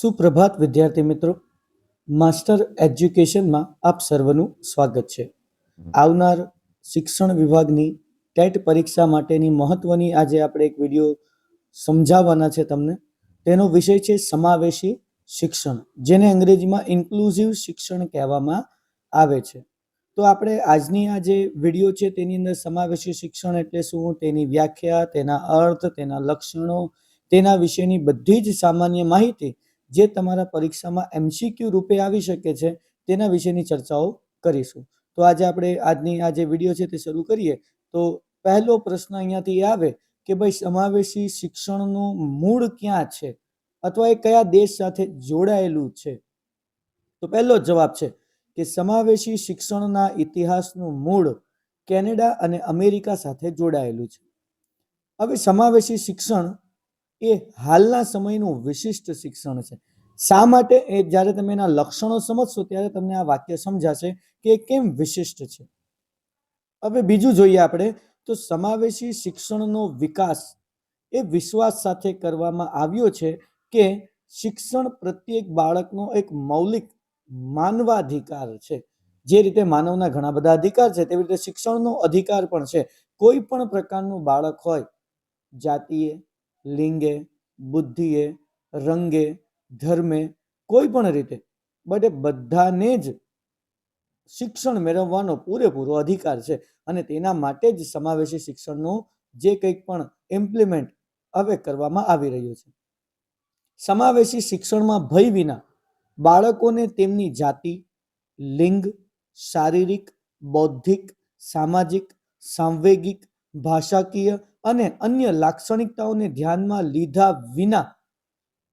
સુપ્રભાત, વિદ્યાર્થી મિત્રો. માસ્ટર એજ્યુકેશનમાં આપ સર્વનું સ્વાગત છે. આવનાર શિક્ષણ વિભાગની ટેટ પરીક્ષા માટેની મહત્વની આજે આપણે એક વીડિયો સમજાવવાના છે તમને. તેનો વિષય છે સમાવેશી શિક્ષણ, જેને અંગ્રેજીમાં ઇન્ક્લુઝિવ શિક્ષણ કહેવામાં આવે છે. તો આપણે આજની આ જે વીડિયો છે તેની અંદર સમાવેશી શિક્ષણ એટલે શું? તેની વ્યાખ્યા, તેના અર્થ, તેના લક્ષણો, તેના વિશેની બધી જ સામાન્ય માહિતી જે તમારા પરીક્ષામાં એમસીક્યુ રૂપે આવી શકે છે, તેના વિશેની ચર્ચાઓ કરીશું. તો આજે આપણે આજની આ જે વીડિયો છે તે શરૂ કરીએ. તો પહેલો પ્રશ્ન અહીંયાથી એ આવે કે ભાઈ સમાવેશી શિક્ષણનું મૂળ ક્યાં છે? અથવા એ કયા દેશ સાથે જોડાયેલું છે? તો પહેલો જવાબ છે કે સમાવેશી શિક્ષણના ઇતિહાસનું મૂળ કેનેડા અને અમેરિકા સાથે જોડાયેલું છે. હવે સમાવેશી શિક્ષણ એ હાલના સમયનું વિશિષ્ટ શિક્ષણ છે. શા માટે? એ જ્યારે તમે એના લક્ષણો સમજશો ત્યારે તમને આ વાક્ય સમજાશે કે કેમ વિશિષ્ટ છે. હવે બીજું જોઈએ આપણે, તો સમાવેશી શિક્ષણનો વિકાસ એ વિશ્વાસ સાથે કરવામાં આવ્યો છે કે શિક્ષણ પ્રત્યેક બાળકનો એક મૌલિક માનવાધિકાર છે. જે રીતે માનવના ઘણા બધા અધિકાર છે, તેવી રીતે શિક્ષણનો અધિકાર પણ છે. કોઈ પણ પ્રકારનું બાળક હોય, જાતિએ લિંગે, બુદ્ધિએ, રંગે, ધર્મે, કોઈ પણ રીતે. બટ બધાને જ શિક્ષણ મેળવવાનો પૂરેપૂરો અધિકાર છે. અને તેના માટે જ સમાવેશી શિક્ષણનું જે કંઈક પણ ઇમ્પ્લિમેન્ટ હવે કરવામાં આવી રહ્યું છે. સમાવેશી શિક્ષણમાં ભય વિના બાળકોને તેમની જાતિ, લિંગ, શારીરિક, બૌદ્ધિક, સામાજિક, સાંવેગિક ભાષાકીય અને અન્ય લાક્ષણિકતાઓને ધ્યાનમાં લીધા વિના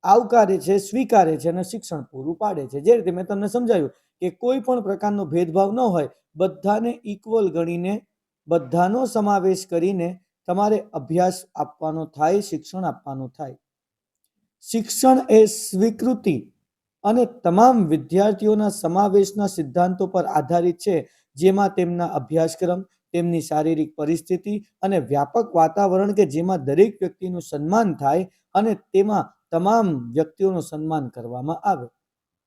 આવકારે છે, સ્વીકારે છે અને શિક્ષણ પૂરું પાડે છે. જે રીતે મેં તમને સમજાવ્યું કે કોઈ પણ પ્રકારનો ભેદભાવ ન હોય, બધાને ઇક્વલ ગણીને, બધાનો સમાવેશ કરીને તમારે અભ્યાસ આપવાનો થાય, શિક્ષણ આપવાનું થાય. શિક્ષણ એ સ્વીકૃતિ અને તમામ વિદ્યાર્થીઓના સમાવેશના સિદ્ધાંતો પર આધારિત છે, જેમાં તેમના અભ્યાસક્રમ તેમની શારીરિક પરિસ્થિતિ અને વ્યાપક વાતાવરણ કે જેમાં દરેક વ્યક્તિનું સન્માન થાય અને તેમાં તમામ વ્યક્તિઓનું સન્માન કરવામાં આવે.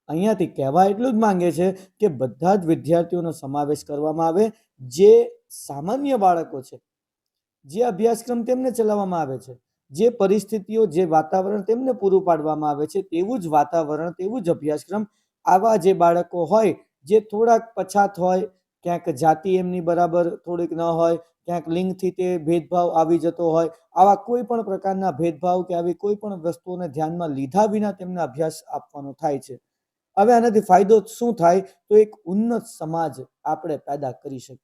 અહીંયાથી કહેવા એટલું જ માંગે છે કે બધા જ વિદ્યાર્થીઓનો સમાવેશ કરવામાં આવે, જે સામાન્ય બાળકો છે, જે અભ્યાસક્રમ તેમને ચલાવવામાં આવે છે, જે પરિસ્થિતિઓ, જે વાતાવરણ તેમને પૂરું પાડવામાં આવે છે, તેવું જ વાતાવરણ, તેવું જ અભ્યાસક્રમ આવા જે બાળકો હોય, જે થોડાક પછાત હોય ક્યાંક જાતિ એમની બરાબર થોડીક ન હોય, ક્યાંક લિંગથી તે ભેદભાવ આવી જતો હોય, આવા કોઈ પણ પ્રકારના ભેદભાવ કે આવી કોઈ પણ વસ્તુઓને ધ્યાનમાં લીધા વિના તેમને અભ્યાસ આપવાનો થાય છે. હવે આનાથી ફાયદો શું થાય? તો એક ઉન્નત સમાજ આપણે પેદા કરી શકીએ.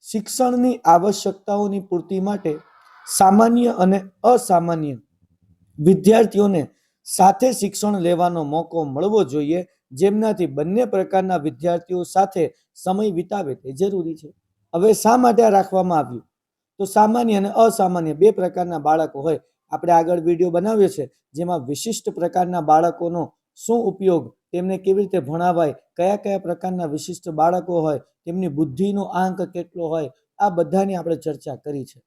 શિક્ષણની આવશ્યકતાઓની પૂર્તિ માટે સામાન્ય અને અસામાન્ય વિદ્યાર્થીઓને સાથે શિક્ષણ લેવાનો મોકો મળવો જોઈએ, જેમનાથી બંને પ્રકારના વિદ્યાર્થીઓ સાથે સમય વિતાવે તે જરૂરી છે. હવે શા માટે રાખવામાં આવ્યું? તો સામાન્ય અને અસામાન્ય બે પ્રકારના બાળકો હોય. આપણે આગળ વીડિયો બનાવ્યો છે, જેમાં વિશિષ્ટ પ્રકારના બાળકોનો શું ઉપયોગ, તેમને કેવી રીતે ભણાવાય, કયા કયા પ્રકારના વિશિષ્ટ બાળકો હોય, તેમની બુદ્ધિનો આંક કેટલો હોય, આ બધાની આપણે ચર્ચા કરી છે.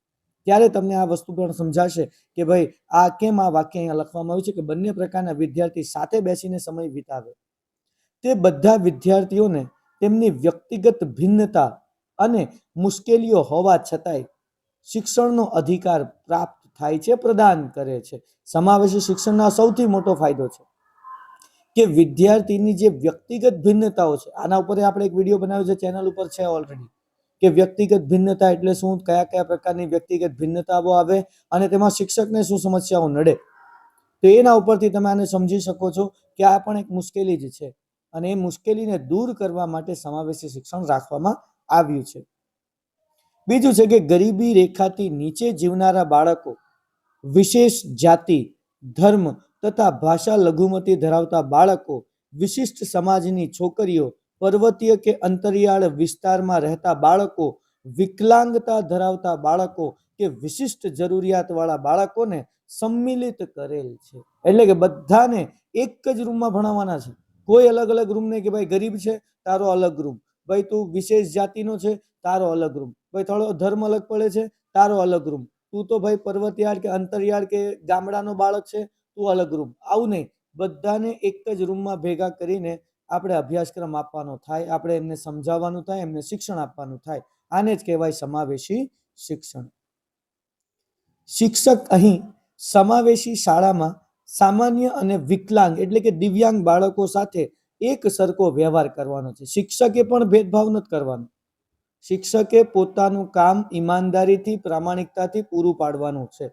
ત્યારે તમને આ વસ્તુ પણ સમજાશે કે ભાઈ, આ કેમ આ વાક્ય અહીંયા લખવામાં આવ્યું છે કે બંને પ્રકારના વિદ્યાર્થી સાથે બેસીને સમય વિતાવે. તે બધા વિદ્યાર્થીઓને તેમની વ્યક્તિગત ભિન્નતા અને મુશ્કેલીઓ હોવા છતાંય શિક્ષણનો અધિકાર પ્રાપ્ત થાય છે, પ્રદાન કરે છે. સમાવેશી શિક્ષણનો સૌથી મોટો ફાયદો છે કે વિદ્યાર્થીની જે વ્યક્તિગત ભિન્નતાઓ છે, આના ઉપર આપણે એક વીડિયો બનાવ્યો છે, ચેનલ ઉપર છે ઓલરેડી કે વ્યક્તિગત ભિન્નતા એટલે શું? કયા કયા પ્રકારની વ્યક્તિગત ભિન્નતાઓ આવે અને તેમાં શિક્ષકને શું સમસ્યાઓ નડે? તો એના ઉપરથી તમે આને સમજી શકો છો કે આ પણ એક મુશ્કેલી જ છે અને એ મુશ્કેલીને દૂર કરવા માટે સમાવેશી શિક્ષણ રાખવામાં આવ્યું છે. બીજું છે કે ગરીબી રેખાથી નીચે જીવનારા બાળકો વિશેષ જાતિ, ધર્મ તથા ભાષા લઘુમતી ધરાવતા બાળકો વિશિષ્ટ સમાજની છોકરીઓ પર્વતીય કે અંતરિયાળ વિસ્તારમાં રહેતા બાળકો, વિકલાંગતા ધરાવતા બાળકો કે વિશિષ્ટ જરૂરિયાતવાળા બાળકોને સંમિલિત કરેલ છે. એટલે કે બધાને એક જ રૂમમાં ભણાવવાના છે. કોઈ અલગ અલગ રૂમ નહીં કે ભાઈ ગરીબ છે, તારો અલગ રૂમ. ભાઈ તું વિશેષ જાતિનો છે, તારો અલગ રૂમ. ભાઈ થોડો ધર્મ અલગ પડે છે, તારો અલગ રૂમ. તું તો ભાઈ પર્વતિયાળ કે અંતરિયાળ કે ગામડાનો બાળક છે, તું અલગ રૂમ. આવું નહીં. બધાને એક જ રૂમમાં ભેગા કરીને આપણે અભ્યાસક્રમ આપવાનો થાય, આપણે એમને સમજાવવાનું થાય, એમને શિક્ષણ આપવાનું થાય, આને જ કહેવાય સમાવેશી શિક્ષણ. શિક્ષક અહીં સમાવેશી શાળામાં સામાન્ય અને વિકલાંગ એટલે કે દિવ્યાંગ બાળકો સાથે એક સરખો વ્યવહાર કરવાનો છે. શિક્ષકે પણ ભેદભાવ નથી કરવાનો. શિક્ષકે પોતાનું કામ ઈમાનદારીથી, પ્રામાણિકતાથી પૂરું પાડવાનું છે.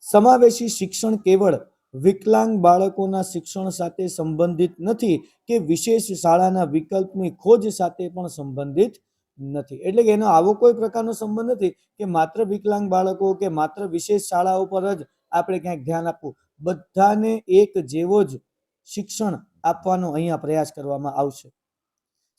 સમાવેશી શિક્ષણ કેવળ વિકલાંગ બાળકોના શિક્ષણ સાથે સંબંધિત નથી કે વિશેષ શાળાના વિકલ્પની ખોજ સાથે પણ સંબંધિત નથી. એટલે કે એનો આવો કોઈ પ્રકારનો સંબંધ નથી કે માત્ર વિકલાંગ બાળકો કે માત્ર વિશેષ શાળાઓ પર જ આપણે ક્યાંક ધ્યાન આપવું. બધાને એક જેવો જ શિક્ષણ આપવાનો અહીંયા પ્રયાસ કરવામાં આવશે.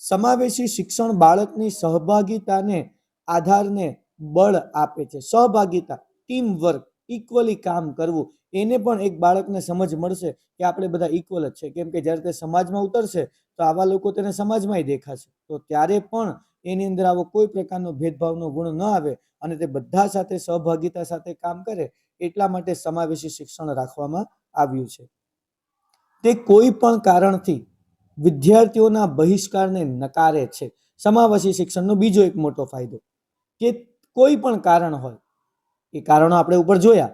સમાવેશી શિક્ષણ બાળકની સહભાગિતાને આધારને બળ આપે છે. સહભાગિતા ટીમ વર્ક ઇક્વલી કામ કરવું. એને પણ એક બાળકને સમજ મળશે કે આપણે બધા ઇક્વલ જ છે. કેમ કે જ્યારે તે સમાજમાં ઉતરશે, તો આવા લોકો તેને સમાજમાંય દેખાશે. તો ત્યારે પણ એની અંદર આવો કોઈ પ્રકારનો ભેદભાવનો ગુણ ન આવે અને તે બધા સાથે સહભાગિતા સાથે કામ કરે એટલા માટે સમાવેશી શિક્ષણ રાખવામાં આવ્યું છે. તે કોઈ પણ કારણથી વિદ્યાર્થીઓના બહિષ્કારને નકારે છે. સમાવેશી શિક્ષણનો બીજો એક મોટો ફાયદો કે કોઈ પણ કારણ હોય એ કારણો આપણે ઉપર જોયા.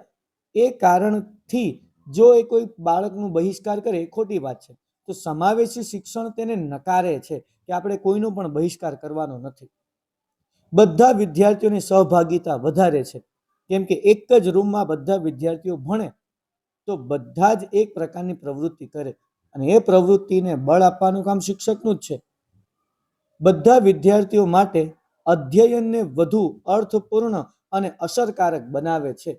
એ કારણથી જો એ કોઈ બાળકનું બહિષ્કાર કરે, એ ખોટી વાત છે. તો સમાવેશી શિક્ષણ તેને નકારે છે કે આપણે કોઈનો પણ બહિષ્કાર કરવાનો નથી. બધા વિદ્યાર્થીઓની સહભાગિતા વધારે છે. કેમ કે એક જ રૂમમાં બધા વિદ્યાર્થીઓ ભણે તો બધા જ એક પ્રકારની પ્રવૃત્તિ કરે. અને એ પ્રવૃત્તિને બળ આપવાનું કામ શિક્ષકનું જ છે. બધા વિદ્યાર્થીઓ માટે અધ્યયનને વધુ અર્થપૂર્ણ અને અસરકારક બનાવે છે.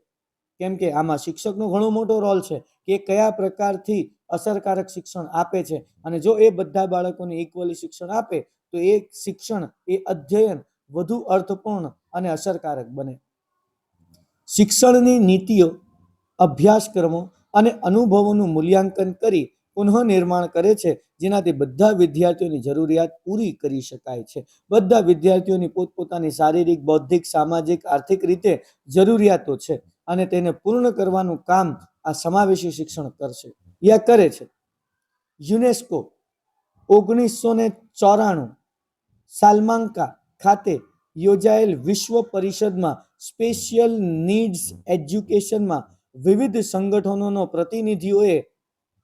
કેમ કે આમાં શિક્ષકનો ઘણો મોટો રોલ છે કે કયા પ્રકારથી અસરકારક શિક્ષણ આપે છે અને જો એ બધા બાળકોને ઇક્વલી શિક્ષણ આપે, તો એ શિક્ષણ, એ અધ્યયન વધુ અર્થપૂર્ણ અને અસરકારક બને. શિક્ષણની નીતિઓ, અભ્યાસક્રમો અને અનુભવોનું મૂલ્યાંકન કરી પુનઃનિર્માણ કરે છે, જેનાથી બધા વિદ્યાર્થીઓની જરૂરિયાત પૂરી કરી શકાય છે. બધા વિદ્યાર્થીઓની પોતપોતાની શારીરિક, બૌદ્ધિક, સામાજિક, આર્થિક રીતે જરૂરિયાતો છે અને તેને પૂર્ણ કરવાનું કામ આ સમાવેશી શિક્ષણ કરશે. યા કરે છે. યુનેસ્કો ઓગણીસો ને ચોરાણું સાલમાંકા ખાતે યોજાયેલ વિશ્વ પરિષદમાં સ્પેશિયલ નીડ્સ એજ્યુકેશનમાં વિવિધ સંગઠનોનો પ્રતિનિધિઓએ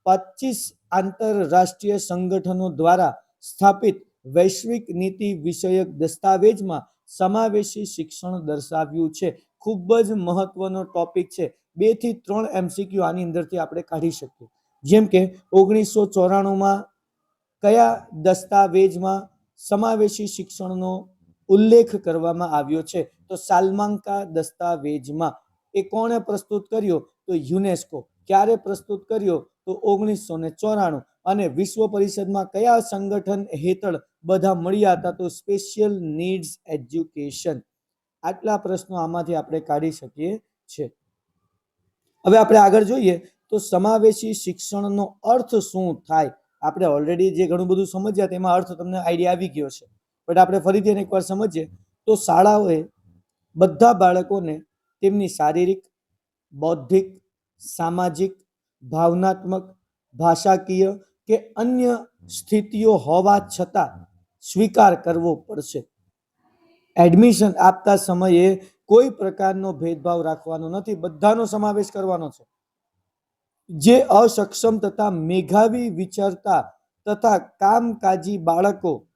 પચીસ આંતરરાષ્ટ્રીય સંગઠનો દ્વારા સ્થાપિત વૈશ્વિક નીતિ વિષયક દસ્તાવેજમાં સમાવેશી શિક્ષણ દર્શાવ્યું છે. ખૂબ જ મહત્વનો ટોપિક છે. બેથી ત્રણ એમસીક્યુ આની અંદરથી આપણે કાઢી શકીએ. જેમ કે, ઓગણીસો ચોરાણુંમાં કયા દસ્તાવેજમાં સમાવેશી શિક્ષણનો ઉલ્લેખ કરવામાં આવ્યો છે? તો સાલમાંકા દસ્તાવેજમાં. એ કોણે પ્રસ્તુત કર્યો? તો યુનેસ્કો. ક્યારે પ્રસ્તુત કર્યો? તો ઓગણીસો ને ચોરાણું અને વિશ્વ પરિષદમાં કયા સંગઠન હેઠળ બધા મળ્યા હતા તો સ્પેશિયલ નીડ્સ એજ્યુકેશન આટલા પ્રશ્નો આમાંથી આપણે કાઢી શકીએ છે હવે આપણે આગળ જોઈએ તો સમાવેશી શિક્ષણનો અર્થ શું થાય? આપણે ઓલરેડી જે ઘણું બધું સમજ્યા તેમાં અર્થ તમને આઈડિયા આવી ગયો છે. બટ આપણે ફરીથી એને એકવાર સમજીએ તો શાળાઓએ બધા બાળકોને તેમની શારીરિક, બૌદ્ધિક, સામાજિક ભાવનાત્મક, ભાષાકીય કે અન્ય સ્થિતિઓ હોવા છતાં સ્વીકાર કરવો પડશે. એડમિશન આપતા સમયે કોઈ પ્રકારનો ભેદભાવ રાખવાનો નથી. બધાનો સમાવેશ કરવાનો છે. જે અસક્ષમ તથા મેઘાવી વિચારતા તથા કામકાજી બાળકો,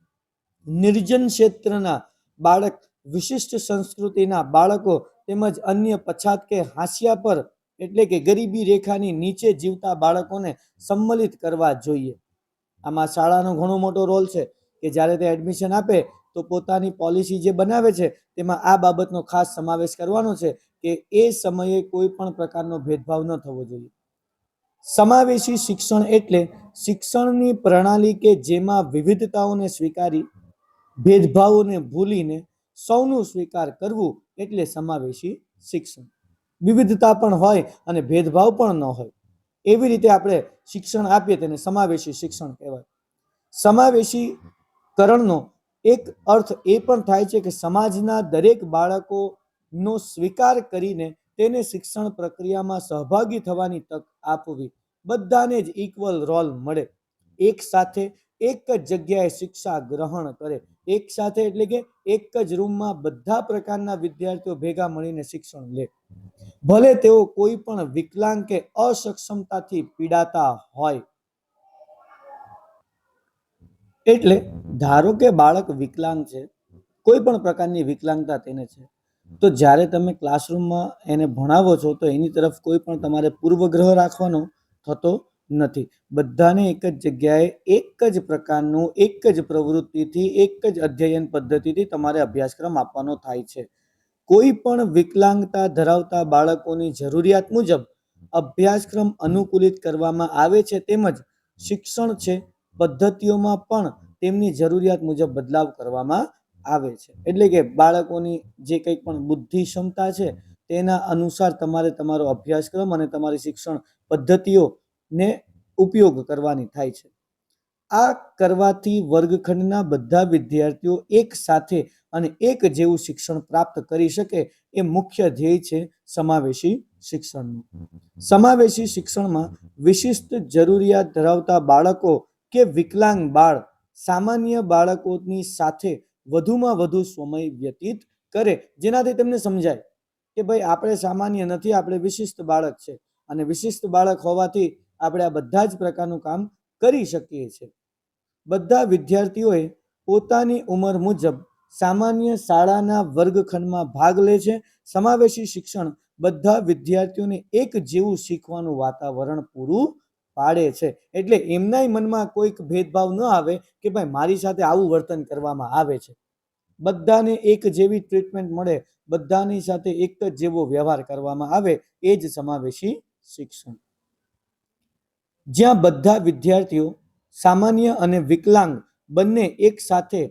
નિર્જન ક્ષેત્રના બાળક, વિશિષ્ટ સંસ્કૃતિના બાળકો તેમજ અન્ય પછાત કે હાંસિયા પર એટલે કે ગરીબી રેખાની નીચે જીવતા બાળકોને સંમલિત કરવા જોઈએ. આમાં શાળાનો ઘણો મોટો રોલ છે કે જ્યારે તે એડમિશન આપે તો પોતાની પોલિસી જે બનાવે છે તેમાં આ બાબતનો ખાસ સમાવેશ કરવાનો છે કે એ સમયે કોઈ પણ પ્રકારનો ભેદભાવ ન થવો જોઈએ. સમાવેશી શિક્ષણ એટલે શિક્ષણની પ્રણાલી કે જેમાં વિવિધતાઓને સ્વીકારી, ભેદભાવોને ભૂલીને સૌનું સ્વીકાર કરવું એટલે સમાવેશી શિક્ષણ. વિવિધતા પણ હોય અને ભેદભાવ પણ ન હોય. એવી રીતે આપણે શિક્ષણ આપીએ તેને સમાવેશી શિક્ષણ કહેવાય. સમાવેશીકરણનો એક અર્થ એ પણ થાય છે કે સમાજના દરેક બાળકોનો સ્વીકાર કરીને તેને શિક્ષણ પ્રક્રિયામાં સહભાગી થવાની તક આપવી. બધાને જ ઇક્વલ રોલ મળે. એક સાથે એક જ જગ્યાએ શિક્ષા ગ્રહણ કરે. એક સાથે એટલે કે એક જ રૂમમાં બધા પ્રકારના વિદ્યાર્થીઓ ભેગા મળીને શિક્ષણ લે. ભલે તેઓ કોઈ પણ વિકલાંગ કે અસક્ષમતાથી પીડાતા હોય. એટલે ધારો કે બાળક વિકલાંગ છે, કોઈ પણ પ્રકારની વિકલાંગતા તેને છે, તો જ્યારે તમે ક્લાસરૂમમાં એને ભણાવો છો, તો એની તરફ કોઈ પણ તમારે પૂર્વગ્રહ રાખવાનો થતો નથી. બધાને એક જ જગ્યાએ એક જ પ્રકારનું, એક જ પ્રવૃત્તિથી, એક જ અધ્યયન પદ્ધતિથી તમારે અભ્યાસક્રમ આપવાનો થાય છે. કોઈ પણ વિકલાંગતા ધરાવતા બાળકોની જરૂરિયાત મુજબ અભ્યાસક્રમ અનુકૂલિત કરવામાં આવે છે તેમજ શિક્ષણ છે, પદ્ધતિઓમાં પણ તેમની જરૂરિયાત મુજબ બદલાવ કરવામાં આવે છે. એટલે કે બાળકોની જે કંઈ પણ બુદ્ધિ ક્ષમતા છે તેના અનુસાર તમારે તમારો અભ્યાસક્રમ અને તમારી શિક્ષણ પદ્ધતિઓને ઉપયોગ કરવાની થાય છે. આ કરવાથી વર્ગખંડના બધા વિદ્યાર્થીઓ એક સાથે અને એક જેવું શિક્ષણ પ્રાપ્ત કરી શકે એ મુખ્ય ધ્યેય છે સમાવેશી શિક્ષણનું. સમાવેશી શિક્ષણમાં વિશિષ્ટ જરૂરિયાત ધરાવતા બાળકો કે વિકલાંગ બાળ સામાન્ય બાળકોની સાથે વધુમાં વધુ સમય વ્યતીત કરે જેનાથી તેમને સમજાય કે ભાઈ આપણે સામાન્ય નથી, આપણે વિશિષ્ટ બાળક છે. અને વિશિષ્ટ બાળક હોવાથી આપણે આ બધા જ પ્રકારનું કામ કરી શકીએ છીએ. બધા વિદ્યાર્થીઓએ પોતાની ઉંમર મુજબ સામાન્ય શાળાના વર્ગખંડમાં ભાગ લે છે. સમાવેશી શિક્ષણ બધા વિદ્યાર્થીઓને એક જેવું શીખવાનું વાતાવરણ પૂરું પાડે છે. એટલે એમનાય મનમાં કોઈક ભેદભાવ ન આવે કે ભાઈ મારી સાથે આવું વર્તન કરવામાં આવે છે. બધાને એક જેવી ટ્રીટમેન્ટ મળે, બધાની સાથે એક જ જેવો વ્યવહાર કરવામાં આવે, એ જ સમાવેશી શિક્ષણ. જ્યાં બધા વિદ્યાર્થીઓ સામાન્ય અને વિકલાંગ બંને એક સાથે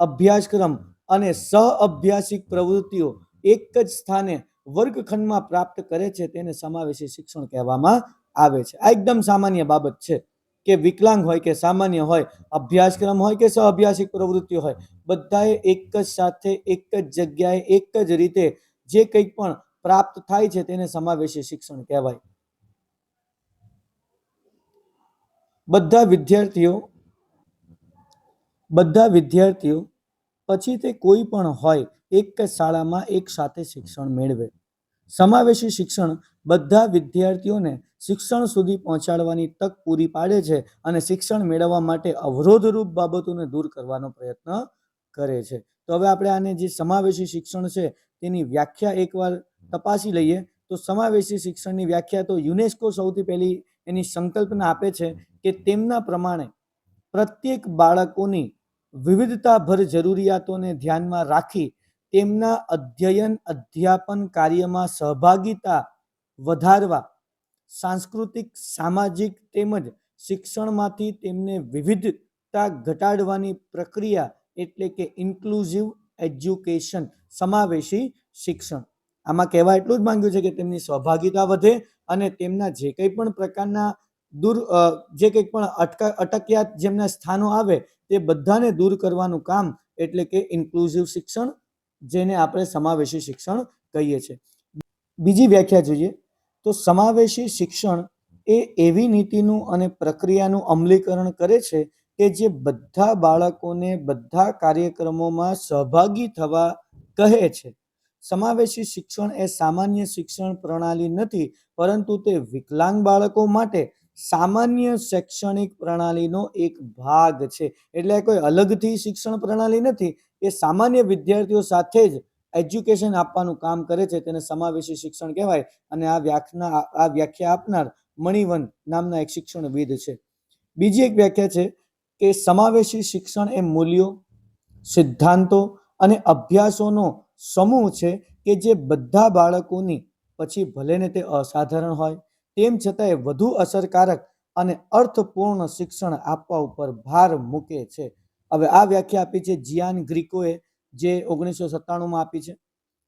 અભ્યાસક્રમ અને સહ અભ્યાસિક પ્રવૃત્તિઓ એક જ સ્થાને વર્ગખંડમાં પ્રાપ્ત કરે છે તેને સમાવેશી શિક્ષણ કહેવામાં આવે છે. આ એકદમ સામાન્ય બાબત છે કે વિકલાંગ હોય કે સામાન્ય હોય, અભ્યાસક્રમ હોય કે સહ અભ્યાસિક પ્રવૃત્તિ હોય, બધાએ એક જ સાથે એક જ જગ્યાએ એક જ રીતે જે કંઈક પણ પ્રાપ્ત થાય છે તેને સમાવેશી શિક્ષણ કહેવાય. બધા વિદ્યાર્થીઓ બધા વિદ્યાર્થીઓ પછી તે કોઈ પણ હોય, એક જ શાળામાં એક સાથે શિક્ષણ મેળવે. સમાવેશી શિક્ષણ બધા વિદ્યાર્થીઓને શિક્ષણ સુધી પહોંચાડવાની તક પૂરી પાડે છે અને શિક્ષણ મેળવવા માટે અવરોધરૂપ બાબતોને દૂર કરવાનો પ્રયત્ન કરે છે. તો હવે આપણે આને જે સમાવેશી શિક્ષણ છે તેની વ્યાખ્યા એકવાર તપાસી લઈએ. તો સમાવેશી શિક્ષણની વ્યાખ્યા તો યુનેસ્કો સૌથી પહેલી એની સંકલ્પના આપે છે કે તેમના પ્રમાણે પ્રત્યેક બાળકોની વિવિધતાભર જરૂરિયાતોને ધ્યાનમાં રાખી તેમના અધ્યયન, અધ્યાપન કાર્યમાં સહભાગિતા વધારવા, સાંસ્કૃતિક, સામાજિક તેમજ શિક્ષણમાંથી તેમને વિવિધતા ઘટાડવાની પ્રક્રિયા એટલે કે ઇન્ક્લુઝિવ એજ્યુકેશન, સમાવેશી શિક્ષણ. આમાં કહેવા એટલું જ માંગ્યું છે કે તેમની સહભાગિતા વધે અને તેમના જે કંઈ પણ પ્રકારના દૂર જે કંઈક પણ અટકા, અટક્યાત જેમના સ્થાનો આવે તે બધાને દૂર કરવાનું કામ એટલે કે ઇન્ક્લુઝિવ શિક્ષણ, જેને આપણે સમાવેશી શિક્ષણ કહીએ છીએ. બીજી વ્યાખ્યા જોઈએ, તો સમાવેશી શિક્ષણ એ એવી નીતિનું અને પ્રક્રિયાનું અમલીકરણ કરે છે કે જે બધા બાળકોને બધા કાર્યક્રમોમાં સહભાગી થવા કહે છે. સમાવેશી શિક્ષણ એ સામાન્ય શિક્ષણ પ્રણાલી નથી, પરંતુ તે વિકલાંગ બાળકો માટે સામાન્ય શૈક્ષણિક પ્રણાલીનો એક ભાગ છે. એટલે કોઈ અલગથી શિક્ષણ પ્રણાલી નથી. એ સામાન્ય વિદ્યાર્થીઓ સાથે જ એજ્યુકેશન આપવાનું કામ કરે છે. તેને સમાવેશી શિક્ષણ કહેવાય. અને આ વ્યાખ્યા આ વ્યાખ્યા આપનાર મણિવન નામના એક શિક્ષણવિદ છે. બીજી એક વ્યાખ્યા છે કે સમાવેશી શિક્ષણ એ મૂલ્યો, સિદ્ધાંતો અને અભ્યાસોનો સમૂહ છે કે જે બધા બાળકોની, પછી ભલેને તે અસાધારણ હોય તેમ છતાંય વધુ અસરકારક અને અર્થપૂર્ણ શિક્ષણ આપવા ઉપર ભાર મૂકે છે. હવે આ વ્યાખ્યા આપી છે જિયાન ગ્રીકોએ, જે ઓગણીસો સત્તાણુંમાં આપી છે.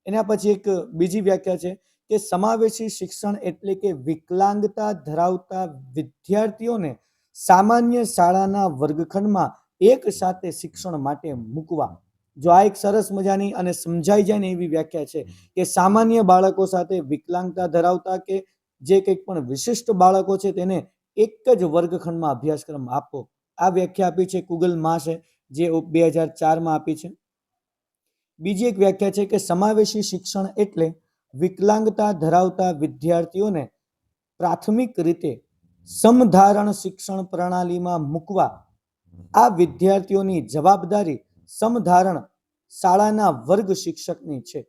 એના પછી એક બીજી વ્યાખ્યા છે કે સમાવેશી શિક્ષણ એટલે કે વિકલાંગતા ધરાવતા વિદ્યાર્થીઓને સામાન્ય શાળાના વર્ગખંડમાં એક સાથે શિક્ષણ માટે મૂકવા. જો આ એક સરસ મજાની અને સમજાઈ જાય ને એવી વ્યાખ્યા છે કે સામાન્ય બાળકો સાથે વિકલાંગતા ધરાવતા કે જે કંઈક પણ વિશિષ્ટ બાળકો છે તેને એક જ વર્ગખંડમાં અભ્યાસક્રમ આપો. આ વ્યાખ્યા આપી છે ગૂગલ માસે, જે બે હજાર ચારમાં આપી છે. બીજી એક વ્યાખ્યા છે કે સમાવેશી શિક્ષણ એટલે વિકલાંગતા ધરાવતા વિદ્યાર્થીઓને પ્રાથમિક રીતે સમધારણ શિક્ષણ પ્રણાલીમાં મૂકવા. આ વિદ્યાર્થીઓની જવાબદારી સમધારણ શાળાના વર્ગ શિક્ષકની છે.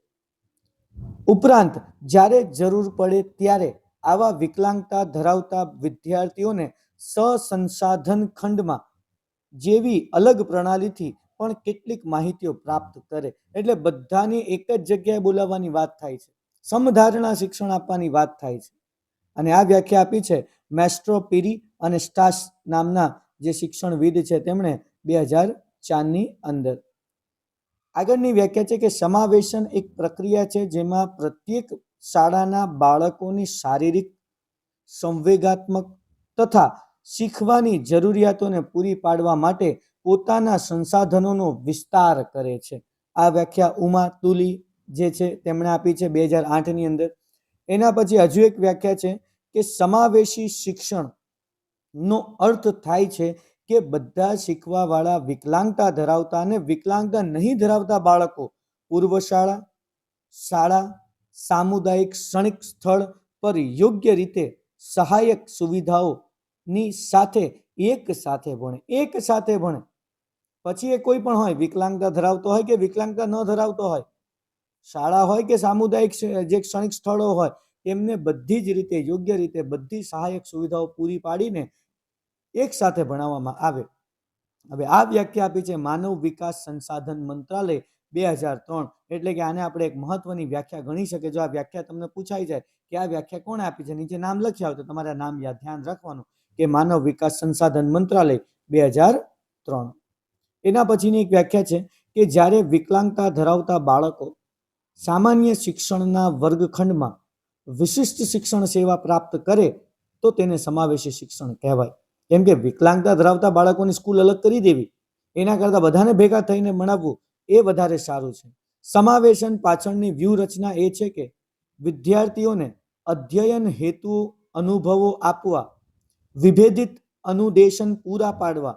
ઉપરાંત જ્યારે જરૂર પડે ત્યારે આવા વિકલાંગતા ધરાવતા વિદ્યાર્થીઓને સસંસાધન ખંડમાં જેવી અલગ પ્રણાલીથી પણ કેટલીક માહિતીઓ પ્રાપ્ત કરે. એટલે બધાને એક જ જગ્યાએ બોલાવવાની વાત થાય છે. સમધારણા શિક્ષણ આપવાની વાત થાય છે. અને આ વ્યાખ્યા આપી છે મેસ્ટ્રો પીરી અને સ્ટાસ નામના જે શિક્ષણવિદ છે તેમણે બે હજાર ચારની અંદર. આગળની વ્યાખ્યા છે કે સમાવેશન એક પ્રક્રિયા છે જેમાં પ્રત્યેક શાળાના બાળકોની શારીરિક, સંવેગાત્મક તથા શીખવાની જરૂરિયાતોને પૂરી પાડવા માટે પોતાના સંસાધનોનો વિસ્તાર કરે છે. આ વ્યાખ્યા ઉમા તુલી જે છે તેમણે આપી છે બે હજાર આઠની અંદર. એના પછી હજુ એક વ્યાખ્યા છે કે સમાવેશી શિક્ષણનો અર્થ થાય છે કે બધા શીખવાવાળા વિકલાંગતા ધરાવતા અને વિકલાંગતા નહીં ધરાવતા બાળકો પૂર્વ શાળા શાળા સામુદાયિક ક્ષણિક સ્થળ પર યોગ્ય રીતે સહાયક સુવિધાઓની સાથે એક સાથે ભણે, એક સાથે ભણે. પછી એ કોઈ પણ હોય, વિકલાંગતા ધરાવતો હોય કે વિકલાંગતા ન ધરાવતો હોય, શાળા હોય કે સામુદાયિક જે ક્ષણિક સ્થળો હોય એમને બધી જ રીતે, યોગ્ય રીતે બધી સહાયક સુવિધાઓ પૂરી પાડીને એક સાથે ભણાવવામાં આવે. હવે આ વ્યાખ્યા આપી છે માનવ વિકાસ સંસાધન મંત્રાલય બે હજાર ત્રણ. એટલે કે આને આપણે એક મહત્વની વ્યાખ્યા ગણી શકીએ. જો આ વ્યાખ્યા તમને પૂછાઈ જાય કે આ વ્યાખ્યા કોણે આપી છે, નીચે નામ લખ્યા હોય તો તમારે નામ યાદ, ધ્યાન રાખવાનું કે માનવ વિકાસ સંસાધન મંત્રાલય બે હજાર ત્રણ. એના પછીની એક વ્યાખ્યા છે કે જ્યારે વિકલાંગતા ધરાવતા બાળકો સામાન્ય શિક્ષણના વર્ગખંડમાં વિશિષ્ટ શિક્ષણ સેવા પ્રાપ્ત કરે, તો તેને સમાવેશી શિક્ષણ કહેવાય. કેમ કે વિકલાંગતા ધરાવતા બાળકોની સ્કૂલ અલગ કરી દેવી. એના કરતાં બધાને ભેગા થઈને ભણાવવું એ વધારે સારું છે. સમાવેશન પાછળની વ્યૂહરચના એ છે કે વિદ્યાર્થીઓને અધ્યયન હેતુ અનુભવો આપવા, વિભેદિત અનુદેશન પૂરા પાડવા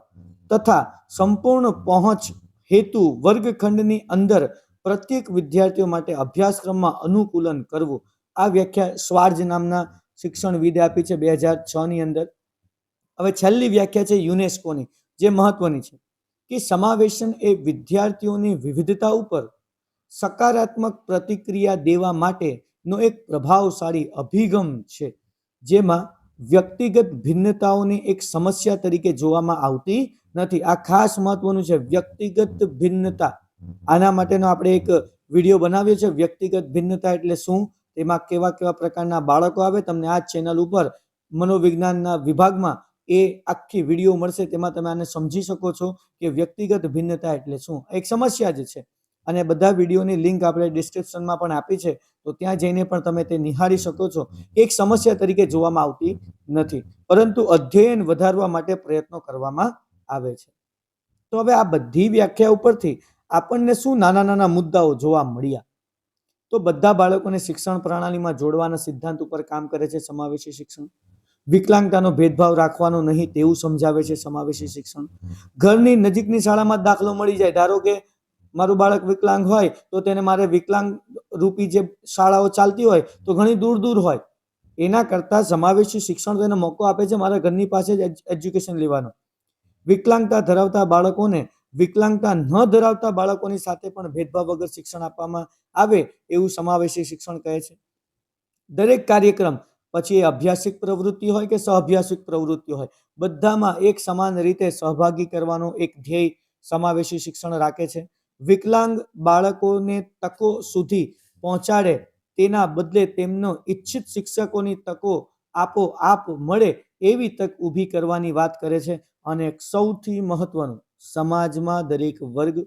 તથા સંપૂર્ણ પહોંચ હેતુ વર્ગખંડની અંદર પ્રત્યેક વિદ્યાર્થીઓ માટે અભ્યાસક્રમમાં અનુકૂલન કરવું. આ વ્યાખ્યા સ્વાર્જ નામના શિક્ષણવિદે આપી છે બે હજાર છ ની અંદર. હવે છેલ્લી વ્યાખ્યા છે યુનેસ્કોની, જે મહત્વની છે. કે સમાવેશન એ વિદ્યાર્થીઓની વિવિધતા ઉપર સકારાત્મક પ્રતિક્રિયા દેવા માટેનો એક પ્રભાવશાળી અભિગમ છે, જેમાં વ્યક્તિગત ભિન્નતાઓને એક સમસ્યા તરીકે જોવામાં આવતી નથી. આ ખાસ મહત્વનું છે, વ્યક્તિગત ભિન્નતા. આના માટેનો આપણે એક વીડિયો બનાવ્યો છે, વ્યક્તિગત ભિન્નતા એટલે શું? તેમાં કેવા કેવા પ્રકારના બાળકો આવે? તમને આ ચેનલ ઉપર મનોવિજ્ઞાનના વિભાગમાં એ આખી વીડિયો મળશે તેમાં તમે આને સમજી શકો છો કે વ્યક્તિગત ભિન્નતા એટલે શું. એક સમસ્યા જ છે. અને બધા વિડીયોની લિંક આપણે ડિસ્ક્રિપ્શનમાં પણ આપી છે. તો ત્યાં જઈને પણ તમે તે નિહાળી શકો છો. એક સમસ્યા તરીકે જોવામાં આવતી નથી. પરંતુ અધ્યયન વધારવા માટે પ્રયત્નો કરવામાં આવે છે. તો હવે આ બધી વ્યાખ્યા ઉપરથી આપણને શું નાના નાના મુદ્દાઓ જોવા મળ્યા? તો બધા બાળકોને શિક્ષણ પ્રણાલીમાં જોડવાના સિદ્ધાંત ઉપર કામ કરે છે સમાવેશી શિક્ષણ. વિકલાંગતાનો ભેદભાવ રાખવાનો નહીં તેવું સમજાવે છે સમાવેશી શિક્ષણ. ઘરની નજીકની શાળામાં દાખલો મળી જાય. ધારો કે મારું બાળક વિકલાંગ હોય તો તેને મારે વિકલાંગ રૂપી જે શાળાઓ ચાલતી હોય તો ઘણી દૂર દૂર હોય. એના કરતાં સમાવેશી શિક્ષણ તેને મોકો આપે છે મારા ઘરની પાસે જ એજ્યુકેશન લેવાનો. વિકલાંગતા ધરાવતા બાળકોને વિકલાંગતા ન ધરાવતા બાળકોની સાથે પણ ભેદભાવ વગર શિક્ષણ આપવામાં આવે એવું સમાવેશી શિક્ષણ કહે છે. દરેક કાર્યક્રમ પછી એ અભ્યાસિક પ્રવૃત્તિ હોય કે સહઅભ્યાસિક પ્રવૃત્તિ હોય, બધામાં એક સમાન રીતે સહભાગી કરવાનો એક ધ્યેય સમાવેશી શિક્ષણ રાખે છે. વિકલાંગ બાળકોને તકો સુધી પહોંચાડે તેના બદલે તેમનો ઈચ્છિત શિક્ષકોની તકો આપો આપ મળે એવી તક ઊભી કરવાની વાત કરે છે અને સૌથી મહત્વનું, સમાજમાં દરેક વર્ગ,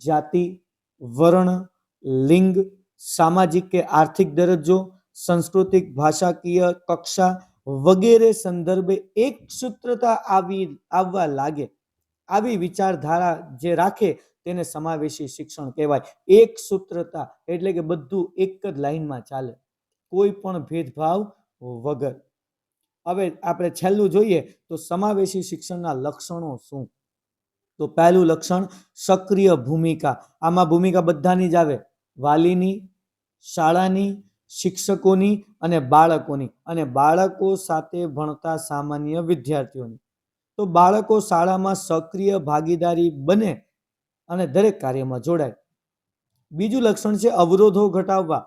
જાતિ, વર્ણ, લિંગ, સામાજિક કે આર્થિક દરજ્જો સાંસ્કૃતિક, ભાષાકીય, કક્ષા વગેરે સંદર્ભે એક સૂત્રતા આવી, આવવા લાગે. આવી વિચારધારા જે રાખે તેને સમાવેશી શિક્ષણ કહેવાય. એક સૂત્રતા એટલે કે બધું એક જ લાઈનમાં ચાલે. કોઈ પણ ભેદભાવ વગર. હવે આપણે છેલ્લું જોઈએ તો સમાવેશી શિક્ષણના લક્ષણો શું? તો પહેલું લક્ષણ, સક્રિય ભૂમિકા. આમાં ભૂમિકા બધાની જ આવે. વાલીની, શાળાની શિક્ષકોની અને બાળકોની અને બાળકો સાથે ભણતા સામાન્ય વિદ્યાર્થીઓની. તો બાળકો શાળામાં સક્રિય ભાગીદારી બને અને દરેક કાર્યમાં જોડાય. બીજું લક્ષણ છે અવરોધો ઘટાડવા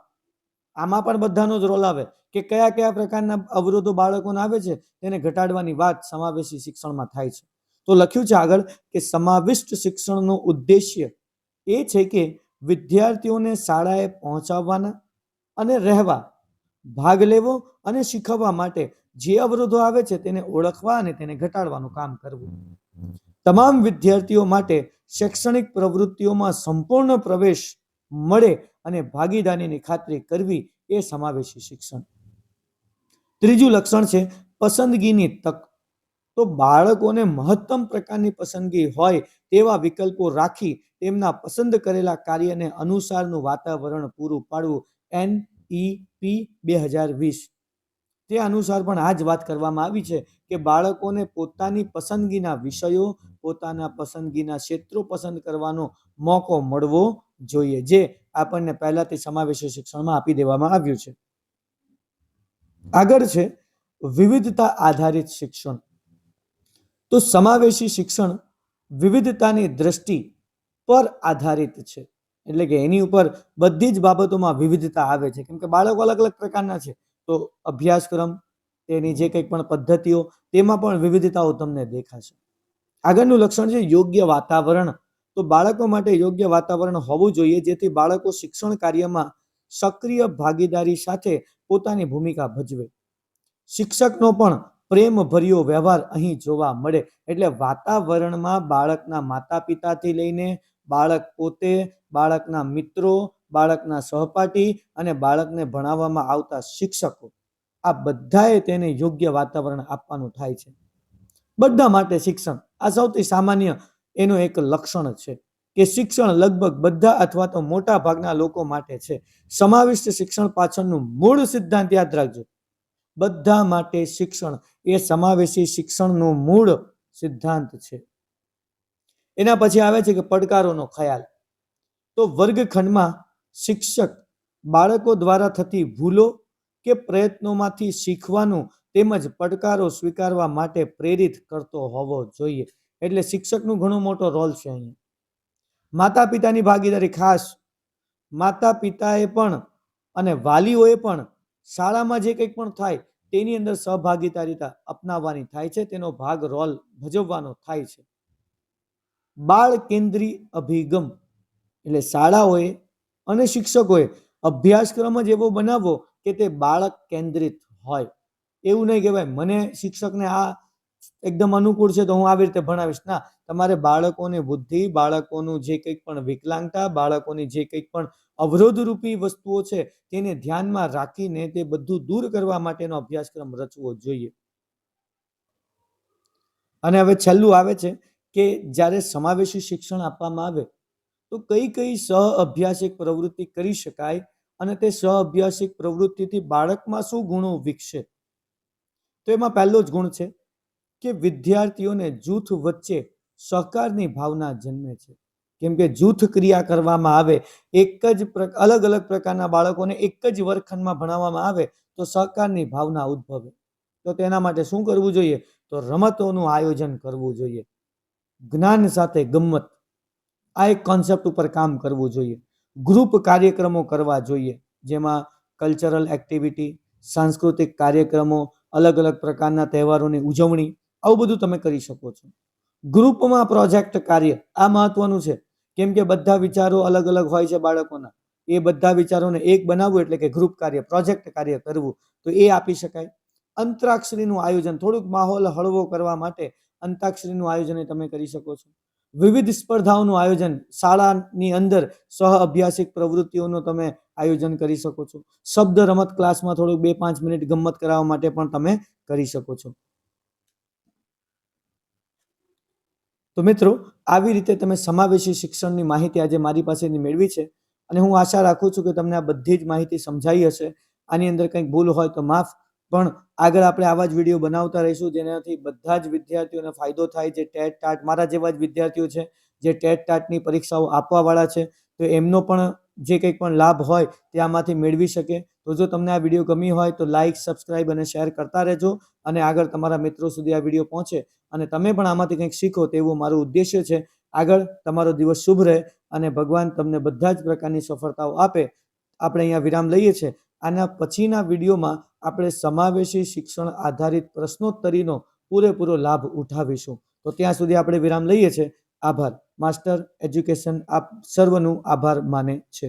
આમાં પણ બધાનો જ રોલ આવે કે કયા કયા પ્રકારના અવરોધો બાળકોને આવે છે તેને ઘટાડવાની વાત સમાવેશી શિક્ષણમાં થાય છે. તો લખ્યું છે આગળ કે સમાવિષ્ટ શિક્ષણનો ઉદ્દેશ્ય એ છે કે વિદ્યાર્થીઓને શાળાએ પહોંચાડવાના અને રહેવા, ભાગ લેવો અને શીખવવા માટે જે અવરોધો આવે છે તેને ઓળખવા અને તેને ઘટાડવાનું કામ કરવું. તમામ વિદ્યાર્થીઓ માટે શૈક્ષણિક પ્રવૃત્તિઓમાં સંપૂર્ણ પ્રવેશ મળે અને ભાગીદારીની ખાતરી કરવી એ સમાવેશી શિક્ષણ. ત્રીજું લક્ષણ છે પસંદગીની તક. તો બાળકોને મહત્તમ પ્રકારની પસંદગી હોય તેવા વિકલ્પો રાખી તેમના પસંદ કરેલા કાર્યને અનુસારનું વાતાવરણ પૂરું પાડવું એન પી બે હજાર વીસ. તે અનુસાર પણ આ જ વાત કરવામાં આવી છે કે બાળકોને પોતાની પસંદગીના વિષયો, પોતાના પસંદગીના ક્ષેત્રો પસંદ કરવાનો મોકો મળવો જોઈએ, જે આપણને પહેલાથી સમાવેશી શિક્ષણમાં આપી દેવામાં આવ્યું છે. આગળ છે વિવિધતા આધારિત શિક્ષણ. તો સમાવેશી શિક્ષણ વિવિધતાની દ્રષ્ટિ પર આધારિત છે. એટલે કે એની ઉપર બધી જ બાબતોમાં વિવિધતા આવે છે. કેમ કે બાળકો અલગ અલગ પ્રકારના છે. તો અભ્યાસક્રમ, તેની જે કંઈ પણ પદ્ધતિઓ, તેમાં પણ વિવિધતાઓ તમને દેખાશે. આગળનું લક્ષણ છે યોગ્ય વાતાવરણ. તો બાળકો માટે યોગ્ય વાતાવરણ હોવું જોઈએ, જેથી બાળકો શિક્ષણ કાર્યમાં સક્રિય ભાગીદારી સાથે પોતાની ભૂમિકા ભજવે. શિક્ષકનો પણ પ્રેમ ભર્યો વ્યવહાર અહીં જોવા મળે. એટલે વાતાવરણમાં બાળકના માતા પિતાથી લઈને બાળક પોતે, બાળકના મિત્રો, બાળકના સહપાઠી અને બાળકને ભણાવવામાં આવતા શિક્ષકો. આ બધાએ તેને યોગ્ય વાતાવરણ આપવાનું થાય છે. બધા માટે શિક્ષણ, આ સૌથી સામાન્ય એનું એક લક્ષણ છે કે શિક્ષણ લગભગ બધા અથવા તો મોટા ભાગના લોકો માટે છે. સમાવિષ્ટ શિક્ષણ પાછળનું મૂળ સિદ્ધાંત યાદ રાખજો. બધા માટે શિક્ષણ એ સમાવેશી શિક્ષણનું મૂળ સિદ્ધાંત છે. એના પછી આવે છે કે પડકારોનો ખ્યાલ. તો વર્ગખંડમાં શિક્ષક બાળકો દ્વારા થતી ભૂલો કે પ્રયત્નોમાંથી શીખવાનું તેમજ પડકારો સ્વીકારવા માટે પ્રેરિત કરતો હોવો જોઈએ. એટલે શિક્ષકનું ઘણો મોટો રોલ છે અહીંયા. માતા પિતાની ભાગીદારી ખાસ. માતા પિતાએ પણ અને વાલીઓએ પણ શાળામાં જે કંઈક પણ થાય તેની અંદર સહભાગીદારીતા અપનાવવાની થાય છે. તેનો ભાગ રોલ ભજવવાનો થાય છે. બાળ કેન્દ્રી અભિગમ. એટલે શાળાઓએ અને શિક્ષકોએ અભ્યાસક્રમ જ એવો બનાવવો કે તે બાળક કેન્દ્રિત હોય. એવું નહીં કહેવાય. મને શિક્ષકને આ એકદમ અનુકૂળ છે તો હું આવી રીતે ભણાવીશ. ના, તમારે બાળકોની બુદ્ધિ, બાળકોનું જે કંઈક પણ વિકલાંગતા, બાળકોની જે કંઈક પણ અવરોધરૂપી વસ્તુઓ છે તેને ધ્યાનમાં રાખીને તે બધું દૂર કરવા માટેનો અભ્યાસક્રમ રચવો જોઈએ. અને હવે છેલ્લું આવે છે. કે જ્યારે સમાવેશી શિક્ષણ આપવામાં આવે, તો કઈ કઈ સહ અભ્યાસિક પ્રવૃત્તિ કરી શકાય અને તે સહ અભ્યાસિક પ્રવૃત્તિથી બાળકમાં શું ગુણો વિકસે? તો એમાં પહેલો જ ગુણ છે કે વિદ્યાર્થીઓને જૂથ વચ્ચે સહકારની ભાવના જન્મે છે. કેમ કે જૂથ ક્રિયા કરવામાં આવે, એક જ અલગ અલગ પ્રકારના બાળકોને એક જ વર્ગખંડમાં ભણાવવામાં આવે, તો સહકારની ભાવના ઉદ્ભવે. તો તેના માટે શું કરવું જોઈએ? તો રમતોનું આયોજન કરવું જોઈએ. જ્ઞાન સાથે ગમ્મત. આ એક કોન્સેપ્ટ ઉપર કામ કરવું જોઈએ. ગ્રુપ કાર્યક્રમો કરવા જોઈએ. જેમાં કલ્ચરલ એક્ટિવિટી સાંસ્કૃતિક કાર્યક્રમો, અલગ અલગ પ્રકારના તહેવારોની ઉજવણી, આવું બધું તમે કરી શકો છો. ગ્રુપમાં પ્રોજેક્ટ કાર્ય આ મહત્વનું છે. કેમ કે બધા વિચારો અલગ અલગ હોય છે બાળકોના. એ બધા વિચારોને એક બનાવવું એટલે કે ગ્રુપ કાર્ય પ્રોજેક્ટ કાર્ય કરવું. તો એ આપી શકાય. અંતરાક્ષરીનું આયોજન, થોડુંક માહોલ હળવો કરવા માટે અંતાક્ષરીનું આયોજન તમે કરી શકો છો. વિવિધ સ્પર્ધાઓનું આયોજન, શાળાની અંદર સહ અભ્યાસિક પ્રવૃત્તિઓનું તમે આયોજન કરી શકો છો. શબ્દ રમત ક્લાસમાં થોડુંક બે પાંચ મિનિટ ગમત કરાવવા માટે પણ તમે કરી શકો છો. તો મિત્રો, આવી રીતે તમે સમાવેશી શિક્ષણની માહિતી આજે મારી પાસેથી મેળવી છે અને હું આશા રાખું છું કે તમને આ બધી જ માહિતી સમજાઈ હશે. આની અંદર કંઈક ભૂલ હોય તો માફ પણ આગળ આપણે આવા જ વીડિયો બનાવતા રહીશું જેનાથી બધા જ વિદ્યાર્થીઓને ફાયદો થાય જે ટેટ ટાટ મારા જેવા જ વિદ્યાર્થીઓ છે, જે ટેટ ટાટની પરીક્ષાઓ આપવાવાળા છે, તો એમનો પણ જે કંઈ પણ લાભ હોય તે આમાંથી મેળવી શકે. તો જો તમને આ વીડિયો ગમી હોય તો લાઇક સબસ્ક્રાઇબ અને શેર કરતા રહેજો અને આગળ તમારા મિત્રો સુધી આ વીડિયો પહોંચે અને તમે પણ આમાંથી કંઈક શીખો તેવું મારું ઉદ્દેશ્ય છે. આગળ તમારો દિવસ શુભ રહે અને ભગવાન તમને બધા જ પ્રકારની સફળતાઓ આપે. આપણે અહીંયા વિરામ લઈએ છીએ. આના પછીના વિડીયોમાં આપણે સમાવેશી શિક્ષણ આધારિત પ્રશ્નોત્તરીનો પૂરેપૂરો લાભ ઉઠાવીશું. તો ત્યાં સુધી આપણે વિરામ લઈએ છીએ. આભાર. માસ્ટર એજ્યુકેશન આપ સર્વનું આભાર માને છે.